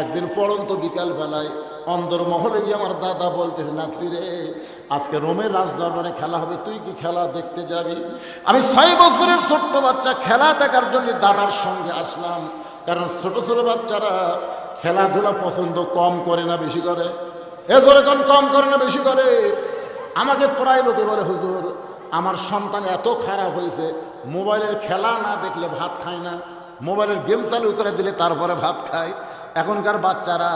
একদিন পড়ন্ত বিকাল বেলায় অন্দর মহলে গিয়ে আমার দাদা বলতেছে নাতি রে, আজকে রোমের রাজ দরবারে খেলা হবে, তুই কি খেলা দেখতে যাবি? আমি ছয় বছরের ছোট্ট বাচ্চা খেলা দেখার জন্য দাদার সঙ্গে আসলাম, কারণ ছোট ছোট বাচ্চারা খেলাধুলা পছন্দ কম করে না বেশি করে। এ ধরে কম কম করে না বেশি করে। আমাকে প্রায় লোকে বলে, হুজুর, আমার সন্তান এত খারাপ হয়েছে, মোবাইলের খেলা না দেখলে ভাত খায় না, মোবাইলের গেম চালু করে দিলে তারপরে ভাত খায়। এখনকার বাচ্চারা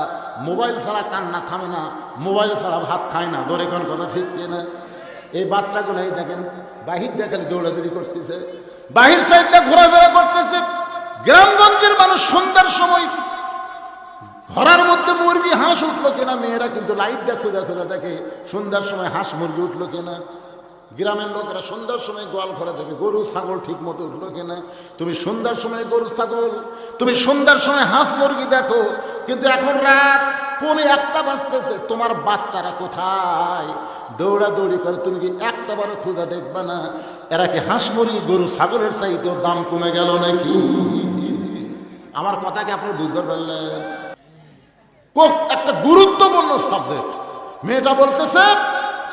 মোবাইল ছাড়া কান্না থামে না, মোবাইল ছাড়া ভাত খায় না। ধরে কোন কথা ঠিক না? এই বাচ্চাগুলো, এই দেখেন, বাহির দেখেন দৌড়াদৌড়ি করতেছে। বাহির সাইডটা ঘোরাফেরা করতেছে। গ্রামগঞ্জের মানুষ সন্ধ্যার সময় ঘরের মধ্যে মুরগি, হাঁস উঠল কিনা, মেয়েরা কিন্তু লাইট দেখ খোঁজা দেখে সন্ধ্যার সময় হাঁস মুরগি উঠল কিনা। গ্রামের লোকেরা সন্ধ্যার সময় গোয়াল ঘরে দেখে গরু, ছাগল ঠিক মতো উঠল কিনা তুমি সন্ধ্যার সময় গরু, ছাগল, তুমি সন্ধ্যার সময় হাঁস, মুরগি দেখো, কিন্তু এখন রাত পৌনে একটা বাজতেছে, তোমার বাচ্চারা কোথায়? দৌড়াদৌড়ি করে, তুমি কি একটা বারো খোঁজা দেখবা না? এরা কি হাঁস, মুরগি, গরু, ছাগলের চাইতেও দাম কমে গেল নাকি? আমার কথা কি আপনি বুঝতে পারলেন? একটা গুরুত্বপূর্ণ সাবজেক্ট মেয়েটা বলতেছে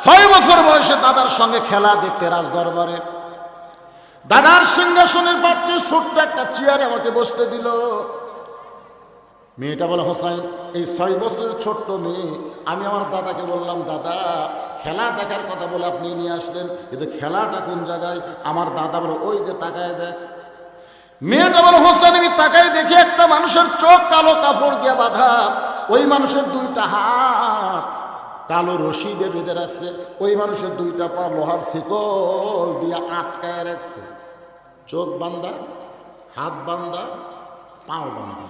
ছয় বছর বয়সে দাদার সঙ্গে খেলা দেখতে রাজ দরবারে দাদার সিংহাসনের পাচ্ছে ছোট্ট একটা চেয়ারে আমাকে বসতে দিল। মেয়েটা বলে, হোসাইন, এই ছয় বছরের ছোট্ট মেয়ে, আমি আমার দাদাকে বললাম, দাদা, খেলা দেখার কথা বলে আপনি নিয়ে আসলেন, কিন্তু খেলাটা কোন জায়গায়? আমার দাদা বলে, ওই যে তাকায় দেখ। মেয়েটা বলে হোসেন আমি তাকাই দেখি একটা মানুষের চোখ কালো কাপড় দিয়ে বাঁধা। ওই মানুষের দুইটা হাত কালো রশি দিয়ে বেঁধে রাখছে। ওই মানুষের দুইটা পা লোহার শিকল দিয়ে আটকায় রাখছে। চোখ বান্ধা হাত বান্ধা পাও বান্ধা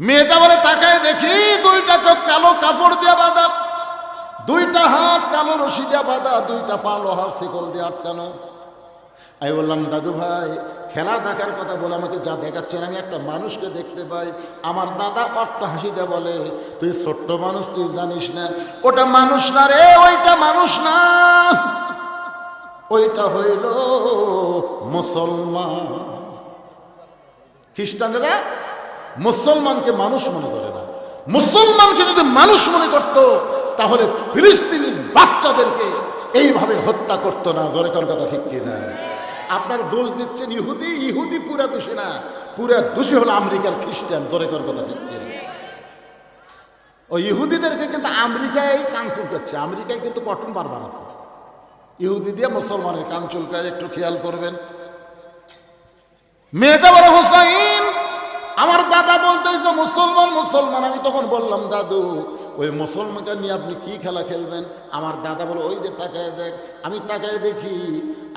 মেয়েটা বলে, তাকায় দেখি দুইটা চোখ কালো কাপড় দিয়ে বাঁধা। দুইটা হাত কালো রশি দিয়ে বাঁধা, দুইটা পা লোহার শিকল দিয়ে আটকানো। আমি বললাম, দাদু ভাই, খেলা দেখার কথা বলে আমাকে যা দেখাচ্ছেন, আমি একটা মানুষকে দেখতে পাই। আমার দাদা পাট্ট হাসিতে বলে, তুই ছোট্ট মানুষ, তুই জানিস না, ওটা মানুষ না রে, ওইটা মানুষ না। ওইটা হইল মুসলমান। খ্রিস্টানরা মুসলমানকে মানুষ মনে করে না। মুসলমানকে যদি মানুষ মনে করত, তাহলে ফিলিস্তিনি বাচ্চাদেরকে এইভাবে হত্যা করতো না, জোরে কোন কথা ঠিক কিনা? আপনার দোষ দিচ্ছেন ইহুদি ইহুদি পুরা দোষী না। পুরা দোষী হলো আমেরিকার খ্রিস্টান, জোরে কোন কথা ঠিক কিনা? ওই ইহুদিদেরকে কিন্তু আমেরিকায় কানসুল করছে। আমেরিকায় কিন্তু কটন বারবার আছে। ইহুদি দিয়ে মুসলমানের কান চুলকায় একটু খেয়াল করবেন। মেয়েটা বড় হোসাইন, আমার দাদা বলতে মুসলমান মুসলমান। আমি তখন বললাম, দাদু ওই মুসলমানকে নিয়ে আপনি কি খেলা খেলবেন? আমার দাদা বলে, ওই যে তাকায় দেখ, আমি তাকায় দেখি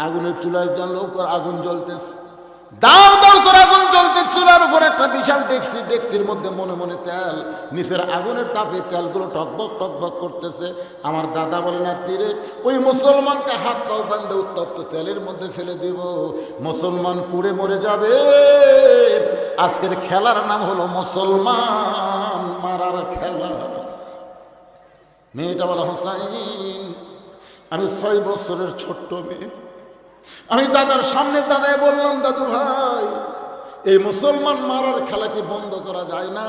আগুনের চুলায় জানলো, উপর আগুন জ্বলতেছে। দাও দাও করে আগুন জ্বলতে চুলার উপর একটা বিশাল ডেকসি, ডেকসির মধ্যে মনে মনে তেল, নিচের আগুনের তাপে তেলগুলো টকবক টকবক করতেছে। আমার দাদা বলে না তীরে ওই মুসলমানকে হাত পাও বান্ধে উত্তপ্ত তেলের মধ্যে ফেলে দেব। মুসলমান পুড়ে মরে যাবে। আজকের খেলার নাম হলো মুসলমান মারার খেলা। মেয়েটা বলে, হোসাইন, আমি ছয় বছরের ছোট্ট মেয়ে। আমি দাদার সামনে দাদায় বললাম, দাদু ভাই, এই মুসলমান মারার খেলা কি বন্ধ করা যায় না?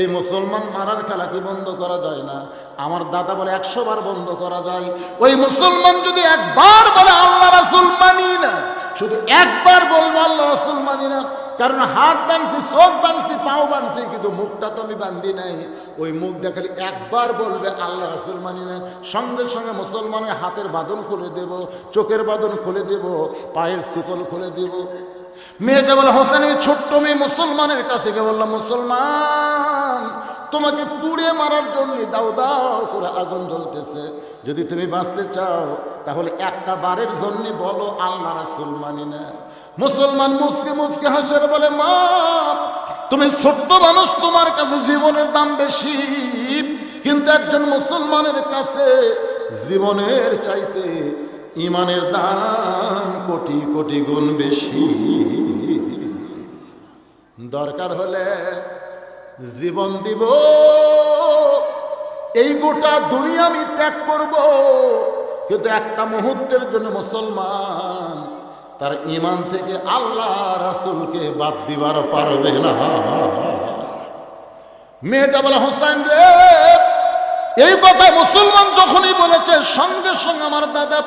এই মুসলমান মারার খেলা কি বন্ধ করা যায় না? আমার দাদা বলে, একশো বার বন্ধ করা যায়। ওই মুসলমান যদি একবার বলে, আল্লাহ রাসুল মানি না। শুধু একবার বলব, আল্লাহ রাসুল মানি না। কারণ হাত বানছি চোখ বানছি পাও বানছি কিন্তু মুখটা তো আমি বান্ধি নাই। ওই মুখ দেখালে একবার বলবে, আল্লাহ রাসুল মানি না সঙ্গে সঙ্গে মুসলমানের হাতের বাদন খুলে দেব, চোখের বাদন খুলে দেব, পায়ের শিকল খুলে দেব। মেয়েটা বলে, হোসেন ছোট্ট মেয়ে মুসলমানের কাছে গিয়ে বললাম, মুসলমান, তোমাকে পুড়ে মারার জন্য দাও দাও করে আগুন জ্বলতেছে। যদি তুমি বাঁচতে চাও, তাহলে একটা বারের জন্য বলো, আল্লাহ রাসুল মানি না মুসলমান মুসকে মুসকে হাসের বলে, মা, তুমি ছোট্ট মানুষ, তোমার কাছে জীবনের দাম বেশি। কিন্তু একজন মুসলমানের কাছে জীবনের চাইতে ইমানের দাম কোটি কোটি গুণ বেশি। দরকার হলে জীবন দিব। এই গোটা দুনিয়া আমি ত্যাগ করব। কিন্তু একটা মুহূর্তের জন্য মুসলমান তার ইমান থেকে আল্লাহ রাসুলকে বাদ দিবার পারবে না। মেয়েটা বলে হোসেন রে, এই কথা মুসলমান যখনই বলেছে, সঙ্গে সঙ্গে আমার দাদা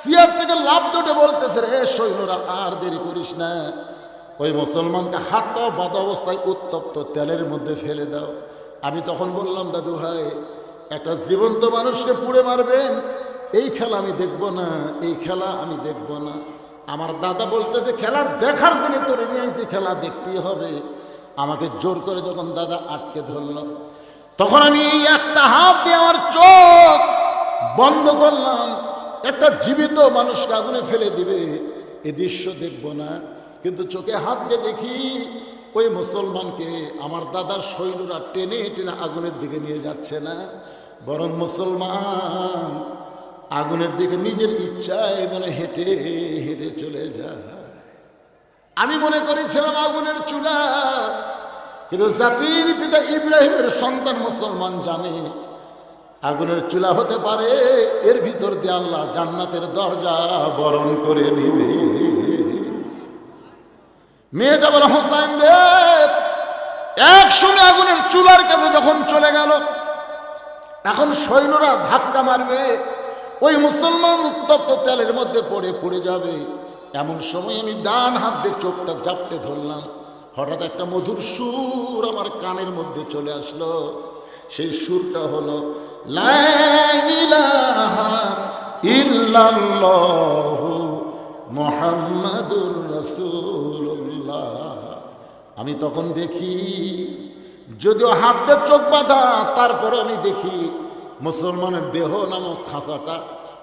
সিয়ার থেকে লাভ দুটে বলতেছে, রে, সৈন্যরা, আর দেরি করিস না। ওই মুসলমানকে হাত বাদ অবস্থায় উত্তপ্ত তেলের মধ্যে ফেলে দাও। আমি তখন বললাম, দাদু ভাই, একটা জীবন্ত মানুষকে পুড়ে মারবেন, এই খেলা আমি দেখব না, এই খেলা আমি দেখব না। আমার দাদা বলতেছে, খেলা দেখার জন্য তোরে নিয়ে আইছি, খেলা দেখতেই হবে। আমাকে জোর করে যখন দাদা আটকে ধরল, তখন আমি একটা হাত দিয়ে আমার চোখ বন্ধ করলাম। একটা জীবিত মানুষকে আগুনে ফেলে দিবে, এ দৃশ্য দেখব না। কিন্তু চোখে হাত দিয়ে দেখি, ওই মুসলমানকে আমার দাদার শৈলরা টেনে টেনে আগুনের দিকে নিয়ে যাচ্ছে না। বরং মুসলমান আগুনের দিকে নিজের ইচ্ছায় মানে হেঁটে হেঁটে চলে যায়। আমি মনে করেছিলাম আগুনের চুলা, কিন্তু জাতির পিতা ইব্রাহিমের সন্তান মুসলমান জানে, আগুনের চুলা হতে পারে, এর ভিতর দিয়ে আল্লাহ জান্নাতের দরজা বরণ করে নিবে। মেয়েটা বলে, হোসাইন রে একসঙ্গে আগুনের চুলার কাছে যখন চলে গেল, এখন সৈন্যরা ধাক্কা মারবে ওই মুসলমান উত্তপ্ত তেলের মধ্যে পড়ে পড়ে যাবে। এমন সময় আমি ডান হাত দিয়ে চোখটা জাপটে ধরলাম। হঠাৎ একটা মধুর সুর আমার কানের মধ্যে চলে আসলো। সেই সুরটা হলো মুহাম্মাদুর আমি তখন দেখি, যদিও হাতের চোখ বাঁধা, তারপরে আমি দেখি মুসলমানের দেহ নামক খাঁচাটা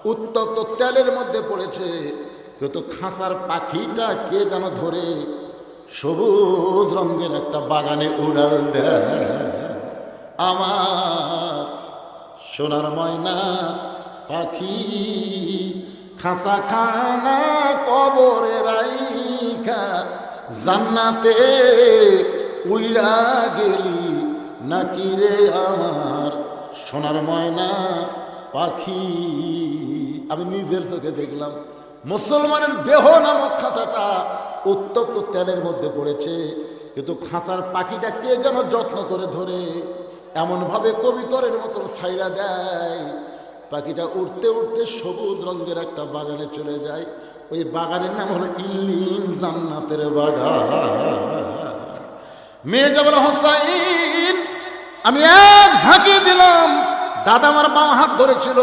উত্তপ্ত তেলের মধ্যে পড়েছে। কিন্তু খাঁচার পাখিটা কে যেন ধরে সবুজ রঙের একটা বাগানে উড়াল দেয়। আমার সোনার ময়না পাখি খাঁচা খানা কবরে রাইখা জান্নাতে উইরা গেলি নাকি রে আমার? সোনার ময়না পাখি আমি নিজের চোখে দেখলাম। মুসলমানের দেহ নামক খাঁচাটা উত্তপ্ত তেলের মধ্যে পড়েছে, কিন্তু খাঁচার পাখিটা কে যেন যত্ন করে ধরে, এমনভাবে কবিতরের মতন ছাইড়া দেয়। পাখিটা উঠতে উঠতে সবুজ রঙের একটা বাগানে চলে যায়। ওই বাগানের নাম হলো ইল্লিম জান্নাতের বাগান। মেয়েটা বলে হোসাইন আমি এক ঝাঁকি দিলাম। দাদা আমার বাম হাত ধরেছিল,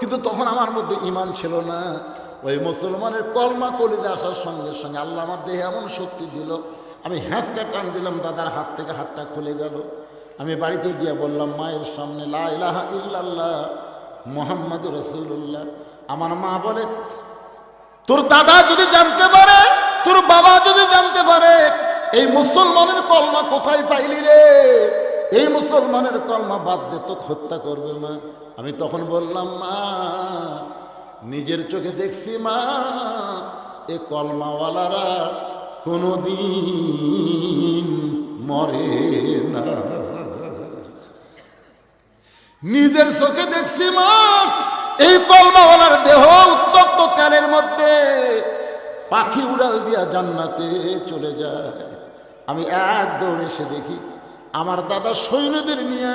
কিন্তু তখন আমার মধ্যে ইমান ছিল না। ওই মুসলমানের কলমা কলিতে আসার সঙ্গে সঙ্গে আল্লাহ আমার দেহে এমন শক্তি দিল। আমি হ্যাঁচকা টান দিলাম, দাদার হাত থেকে হাতটা খুলে গেল। আমি বাড়িতে গিয়ে বললাম, মায়ের সামনে লা ইলাহা ইল্লাল্লাহ মোহাম্মদ রসুল্লাহ আমার মা বলে, তোর দাদা যদি জানতে পারে, তোর বাবা যদি জানতে পারে, এই মুসলমানের কলমা কোথায় পাইলি রে? এই মুসলমানের কলমা বাদ দে তো হত্যা করবে মা। আমি তখন বললাম, মা, নিজের চোখে দেখছি মা, এ কলমাওয়ালারা কোনোদিন মরে না। নিজের চোখে দেখছি মা, এই কলমাওয়ালার দেহ উত্তপ্ত তেলের মধ্যে পাখি উড়াল দিয়া জান্নাতে চলে যায়। আমি এক এসে দেখি আমার দাদা সৈন্যদের নিয়ে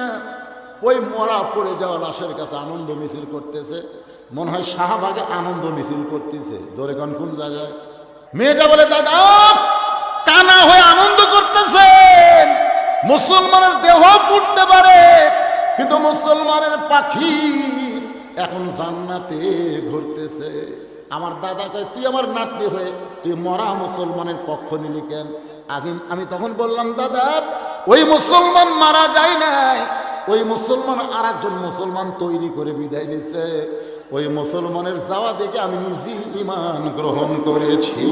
ওই মরা পড়ে যাওয়া লাশের কাছে আনন্দ মিছিল করতেছে। মনে হয় শাহবাগে আনন্দ মিছিল করতেছে। জোরে কোন কোন জায়গায়? মেয়েটা বলে, দাদা, টানা হয়ে আনন্দ করতেছেন। মুসলমানের দেহ পুড়তে পারে, কিন্তু মুসলমানের পাখি এখন জান্নাতে ঘুরতেছে। আমার দাদা কয়, তুই আমার নাতনি হয়ে, তুই মরা মুসলমানের পক্ষ নিলি কেন? আগে আমি তখন বললাম, দাদা, ওই মুসলমান মারা যায় নাই। ওই মুসলমান আর একজন মুসলমান তৈরি করে বিদায় নিছে ওই মুসলমানের যাওয়া দেখে আমি নিজে ইমান গ্রহণ করেছি।